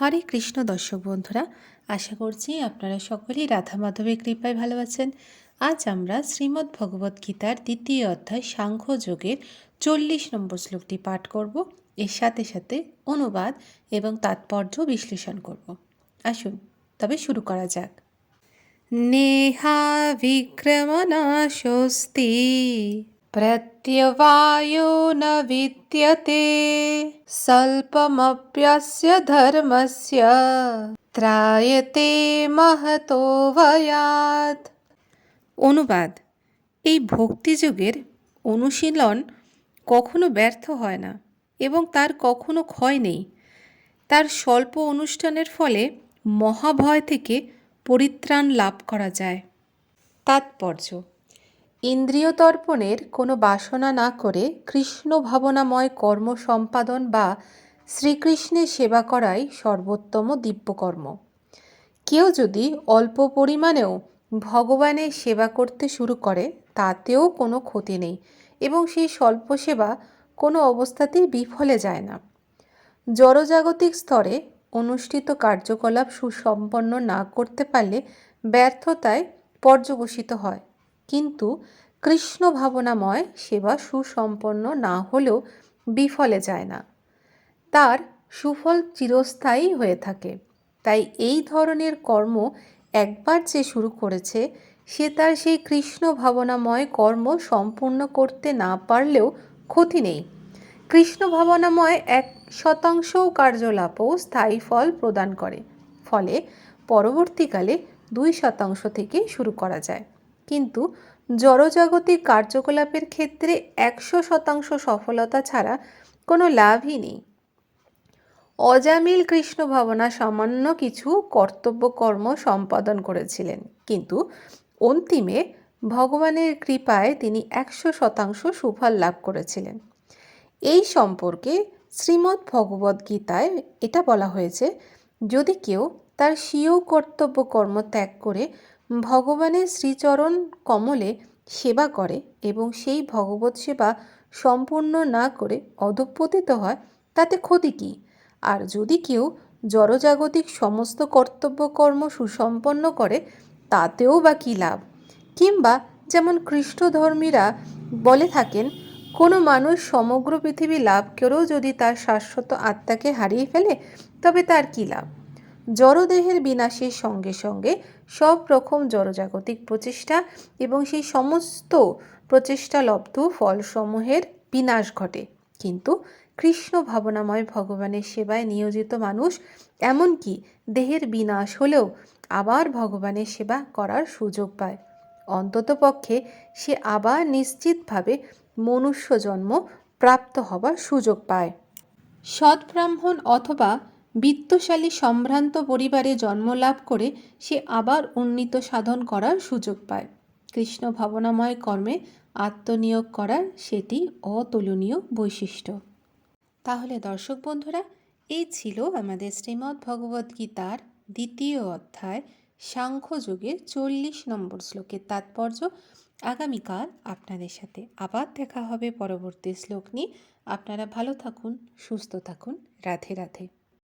হরে কৃষ্ণ দর্শক বন্ধুরা, আশা করছি আপনারা সকলেই রাধা মাধবের কৃপায় ভালো আছেন। আজ আমরা শ্রীমদ্ ভগবদ্ গীতার দ্বিতীয় অধ্যায় সাংখ্য যোগের চল্লিশ নম্বর শ্লোকটি পাঠ করব। এর সাথে সাথে অনুবাদ এবং তাৎপর্য বিশ্লেষণ করব। আসুন, তবে শুরু করা যাক। নেহা বিক্রমনাশস্তি प्रत्यवायो न विद्यते स्वल्पमप्यस्य धर्मस्य ত্রায়তে महतो ভয়াত অনুবাদ এই ভক্তিযোগের অনুশীলন কখনো ব্যর্থ হয় না এবং তার কখনো ক্ষয় নেই তার স্বল্প অনুষ্ঠানের ফলে মহাভয় থেকে পরিত্রাণ লাভ করা যায় তাৎপর্য ইন্দ্রিয় তর্পণের কোনো বাসনা না করে কৃষ্ণ ভাবনাময় কর্ম সম্পাদন বা শ্রীকৃষ্ণের সেবা করাই সর্বোত্তম দিব্যকর্ম। কেউ যদি অল্প পরিমাণেও ভগবানের সেবা করতে শুরু করে, তাতেও কোনো ক্ষতি নেই এবং সেই স্বল্প সেবা কোনো অবস্থাতেই বিফলে যায় না। জড়জাগতিক স্তরে অনুষ্ঠিত কার্যকলাপ সুসম্পন্ন না করতে পারলে ব্যর্থতায় পর্যবসিত হয়। কিন্তু কৃষ্ণ ভাবনাময় সেবা সুসম্পন্ন না হলেও বিফলে যায় না। তার সুফল চিরস্থায়ী হয়ে থাকে। তাই এই ধরনের কর্ম একবার যে শুরু করেছে, সে তার সেই কৃষ্ণ ভাবনাময় কর্ম সম্পূর্ণ করতে না পারলেও ক্ষতি নেই। কৃষ্ণ ভাবনাময় এক শতাংশও কার্যলাপও স্থায়ী ফল প্রদান করে। ফলে পরবর্তীকালে দুই শতাংশ থেকে শুরু করা যায়। কিন্তু জড়জাগতিক কার্যকলাপের ক্ষেত্রে একশো শতাংশ সফলতা ছাড়া কোনো লাভই নেই। অজামিল কৃষ্ণ ভাবনা সামান্য কিছু কর্তব্য কর্ম সম্পাদন করেছিলেন, কিন্তু অন্তিমে ভগবানের কৃপায় তিনি একশো শতাংশ সুফল লাভ করেছিলেন। এই সম্পর্কে শ্রীমদ্ ভগবদ্গীতায় এটা বলা হয়েছে, যদি কেউ তার স্বীয় কর্তব্য কর্ম ত্যাগ করে ভগবানের শ্রীচরণ কমলে সেবা করে এবং সেই ভগবত সেবা সম্পূর্ণ না করে অধঃপতিত হয়, তাতে ক্ষতি কী? আর যদি কেউ জড়জাগতিক সমস্ত কর্তব্য কর্ম সুসম্পন্ন করে, তাতেও বা কী লাভ? কিংবা যেমন খ্রিস্টধর্মীরা বলে থাকেন, কোনো মানুষ সমগ্র পৃথিবী লাভ করেও যদি তার শাশ্বত আত্মাকে হারিয়ে ফেলে, তবে তার কী লাভ? জড়দেহের বিনাশের সঙ্গে সঙ্গে সব রকম জড়জাগতিক প্রচেষ্টা এবং সেই সমস্ত প্রচেষ্টা লব্ধ ফলসমূহের বিনাশ ঘটে। কিন্তু কৃষ্ণ ভাবনাময় ভগবানের সেবায় নিয়োজিত মানুষ এমনকি দেহের বিনাশ হলেও আবার ভগবানের সেবা করার সুযোগ পায়। অন্ততপক্ষে সে আবার নিশ্চিতভাবে মনুষ্য জন্ম প্রাপ্ত হবার সুযোগ পায়। সৎব্রাহ্মণ অথবা বিত্তশালী সম্ভ্রান্ত পরিবারে জন্মলাভ করে সে আবার উন্নীত সাধন করার সুযোগ পায়। কৃষ্ণ ভাবনাময় কর্মে আত্মনিয়োগ করার সেটি অতুলনীয় বৈশিষ্ট্য। তাহলে দর্শক বন্ধুরা এই ছিল আমাদের শ্রীমদ্ ভগবদ্গীতার দ্বিতীয় অধ্যায়, সাংখ্যযোগের চল্লিশ নম্বর শ্লোকের তাৎপর্য। আগামীকাল আপনাদের সাথে আবার দেখা হবে পরবর্তী শ্লোক নিয়ে। আপনারা ভালো থাকুন, সুস্থ থাকুন। রাধে রাধে।